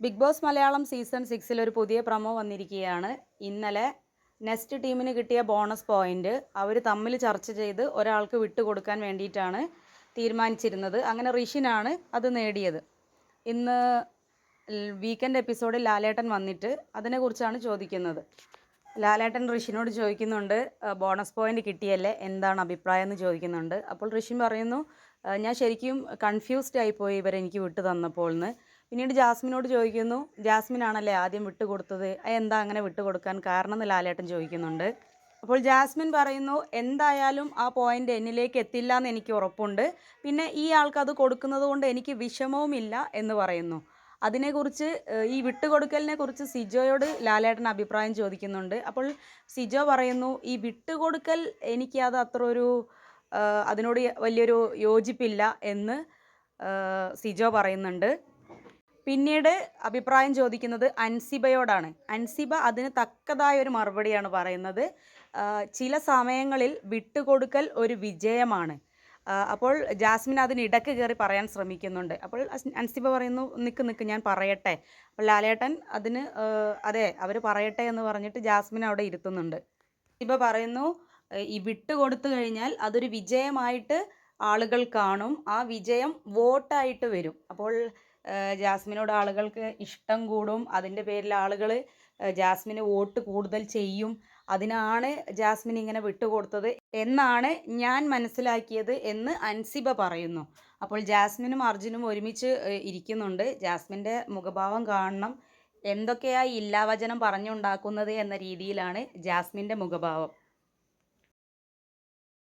Big boss Malayalam season സിക്സിൽ ഒരു പുതിയ പ്രമോ വന്നിരിക്കുകയാണ്. ഇന്നലെ നെക്സ്റ്റ് ടീമിന് കിട്ടിയ ബോണസ് പോയിന്റ് അവർ തമ്മിൽ ചർച്ച ചെയ്ത് ഒരാൾക്ക് വിട്ടുകൊടുക്കാൻ വേണ്ടിയിട്ടാണ് തീരുമാനിച്ചിരുന്നത്. അങ്ങനെ ഋഷിനാണ് അത് നേടിയത്. ഇന്ന് വീക്കെൻഡ് എപ്പിസോഡിൽ ലാലേട്ടൻ വന്നിട്ട് അതിനെക്കുറിച്ചാണ് ചോദിക്കുന്നത്. ലാലേട്ടൻ ഋഷിനോട് ചോദിക്കുന്നുണ്ട് ബോണസ് പോയിന്റ് കിട്ടിയല്ലേ? എന്താണ് അഭിപ്രായം എന്ന് ചോദിക്കുന്നുണ്ട്. അപ്പോൾ ഋഷി പറയുന്നു ഞാൻ ശരിക്കും കൺഫ്യൂസ്ഡ് ആയിപ്പോയി ഇവരെ എനിക്ക് വിട്ടു തന്നപ്പോൾ എന്ന് പിന്നീട് ജാസ്മിനോട് ചോദിക്കുന്നു ജാസ്മിൻ ആണല്ലേ ആദ്യം വിട്ടുകൊടുത്തത് കൊടുത്തത്? എന്താ അങ്ങനെ വിട്ടുകൊടുക്കാൻ കാരണം എന്ന് ലാലേട്ടൻ ചോദിക്കുന്നുണ്ട്. അപ്പോൾ ജാസ്മിൻ പറയുന്നു എന്തായാലും ആ പോയിന്റ് എന്നിലേക്ക് എത്തില്ല എന്ന് എനിക്ക് ഉറപ്പുണ്ട്. പിന്നെ ഈ ആൾക്ക് അത് കൊടുക്കുന്നത് കൊണ്ട് എനിക്ക് വിഷമവുമില്ല എന്ന് പറയുന്നു. അതിനെക്കുറിച്ച് ഈ വിട്ടുകൊടുക്കലിനെ കുറിച്ച് സിജോയോട് ലാലേട്ടൻ അഭിപ്രായം ചോദിക്കുന്നുണ്ട്. അപ്പോൾ സിജോ പറയുന്നു ഈ വിട്ടുകൊടുക്കൽ എനിക്കത് അത് അത്ര ഒരു അതിനോട് വലിയൊരു യോജിപ്പില്ല എന്ന് സിജോ പറയുന്നുണ്ട്. പിന്നീട് അഭിപ്രായം ചോദിക്കുന്നത് അൻസിബയോടാണ്. അൻസിബ അതിന് തക്കതായ ഒരു മറുപടിയാണ് പറയുന്നത്. ചില സമയങ്ങളിൽ വിട്ടുകൊടുക്കൽ ഒരു വിജയമാണ്. അപ്പോൾ ജാസ്മിൻ അതിന് ഇടയ്ക്ക് കയറി പറയാൻ ശ്രമിക്കുന്നുണ്ട്. അപ്പോൾ അൻസിബ പറയുന്നു നിൽക്ക് നിൽക്ക് ഞാൻ പറയട്ടെ. അപ്പോൾ ലാലേട്ടൻ അതിന് അതെ അവർ പറയട്ടെ എന്ന് പറഞ്ഞിട്ട് ജാസ്മിൻ അവിടെ ഇരുത്തുന്നുണ്ട്. അൻസിബ പറയുന്നു ഈ വിട്ട് കൊടുത്തു കഴിഞ്ഞാൽ അതൊരു വിജയമായിട്ട് ആളുകൾ കാണും. ആ വിജയം വോട്ടായിട്ട് വരും. അപ്പോൾ ജാസ്മിനോട് ആളുകൾക്ക് ഇഷ്ടം കൂടും. അതിന്റെ പേരിൽ ആളുകൾ ജാസ്മിന് വോട്ട് കൂടുതൽ ചെയ്യും. അതിനാണ് ജാസ്മിൻ ഇങ്ങനെ വിട്ടുകൊടുത്തത് എന്നാണ് ഞാൻ മനസ്സിലാക്കിയത് എന്ന് അൻസിബ പറയുന്നു. അപ്പോൾ ജാസ്മിനും അർജുനും ഒരുമിച്ച് ഇരിക്കുന്നുണ്ട്. ജാസ്മിന്റെ മുഖഭാവം കാണണം. എന്തൊക്കെയായി ഇല്ലാവചനം പറഞ്ഞുണ്ടാക്കുന്നത് എന്ന രീതിയിലാണ് ജാസ്മിന്റെ മുഖഭാവം.